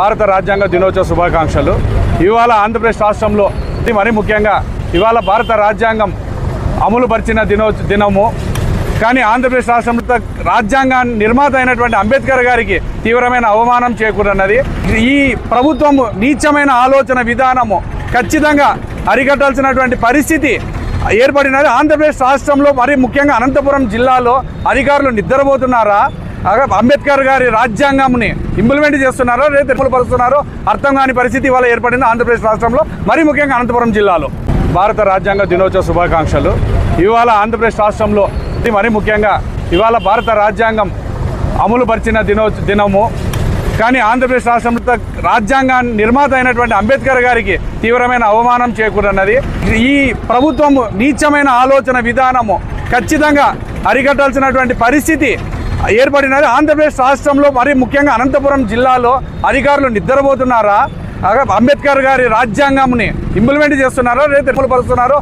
భారత రాజ్యాంగ దినోత్సవ శుభాకాంక్షలు. ఇవాళ ఆంధ్రప్రదేశ్ రాష్ట్రంలో ఇది మరీ ముఖ్యంగా ఇవాళ భారత రాజ్యాంగం అమలుపరిచిన దినో దినము. కానీ ఆంధ్రప్రదేశ్ రాష్ట్రంలో రాజ్యాంగ నిర్మాత అయినటువంటి అంబేద్కర్ గారికి తీవ్రమైన అవమానం చేకూరన్నది. ఈ ప్రభుత్వం నీచమైన ఆలోచన విధానము ఖచ్చితంగా అరికట్టాల్సినటువంటి పరిస్థితి ఏర్పడినది. ఆంధ్రప్రదేశ్ రాష్ట్రంలో మరి ముఖ్యంగా అనంతపురం జిల్లాలో అధికారులు నిద్రపోతున్నారా? అంబేద్కర్ గారి రాజ్యాంగంని ఇంప్లిమెంట్ చేస్తున్నారో లేదా అమలు పరుస్తున్నారో అర్థం కాని పరిస్థితి ఇవాళ ఏర్పడింది ఆంధ్రప్రదేశ్ రాష్ట్రంలో మరీ ముఖ్యంగా అనంతపురం జిల్లాలో. భారత రాజ్యాంగ దినోత్సవ శుభాకాంక్షలు. ఇవాళ ఆంధ్రప్రదేశ్ రాష్ట్రంలో ఇది ముఖ్యంగా ఇవాళ భారత రాజ్యాంగం అమలు పరిచిన దినో దినము. కానీ ఆంధ్రప్రదేశ్ రాష్ట్రంలో రాజ్యాంగ నిర్మాత అయినటువంటి అంబేద్కర్ గారికి తీవ్రమైన అవమానం చేకూరన్నది. ఈ ప్రభుత్వం నీచమైన ఆలోచన విధానము ఖచ్చితంగా అరికట్టాల్సినటువంటి పరిస్థితి ఏర్పడినది ఆంధ్రప్రదేశ్ రాష్ట్రంలో మరి ముఖ్యంగా అనంతపురం జిల్లాలో అధికారులు నిద్రపోతున్నారా? అంబేద్కర్ గారి రాజ్యాంగంని ఇంప్లిమెంట్ చేస్తున్నారో? లేదా తెలుపుపరుస్తున్నారో